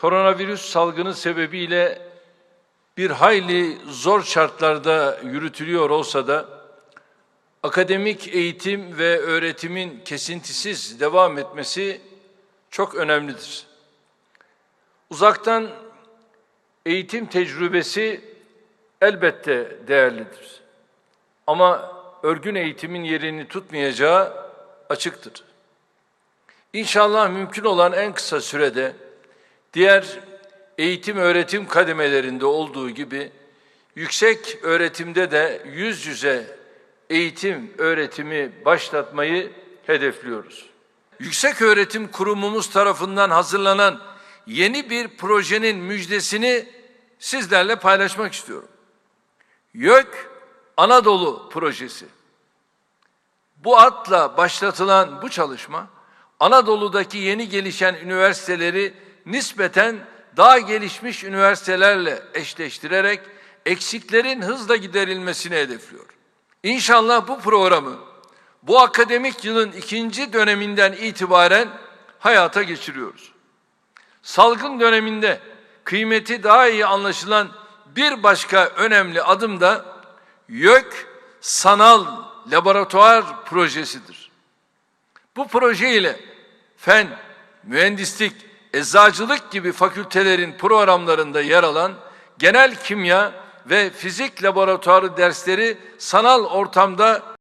koronavirüs salgını sebebiyle bir hayli zor şartlarda yürütülüyor olsa da akademik eğitim ve öğretimin kesintisiz devam etmesi çok önemlidir. Uzaktan eğitim tecrübesi elbette değerlidir. Ama örgün eğitimin yerini tutmayacağı açıktır. İnşallah mümkün olan en kısa sürede diğer eğitim öğretim kademelerinde olduğu gibi yüksek öğretimde de yüz yüze eğitim öğretimi başlatmayı hedefliyoruz. Yüksek Öğretim Kurumumuz tarafından hazırlanan yeni bir projenin müjdesini sizlerle paylaşmak istiyorum. YÖK Anadolu Projesi. Bu adla başlatılan bu çalışma Anadolu'daki yeni gelişen üniversiteleri nispeten daha gelişmiş üniversitelerle eşleştirerek eksiklerin hızla giderilmesini hedefliyor. İnşallah bu programı bu akademik yılın ikinci döneminden itibaren hayata geçiriyoruz. Salgın döneminde kıymeti daha iyi anlaşılan bir başka önemli adım da YÖK Sanal Laboratuvar Projesi'dir. Bu proje ile fen, mühendislik, eczacılık gibi fakültelerin programlarında yer alan genel kimya ve fizik laboratuvarı dersleri sanal ortamda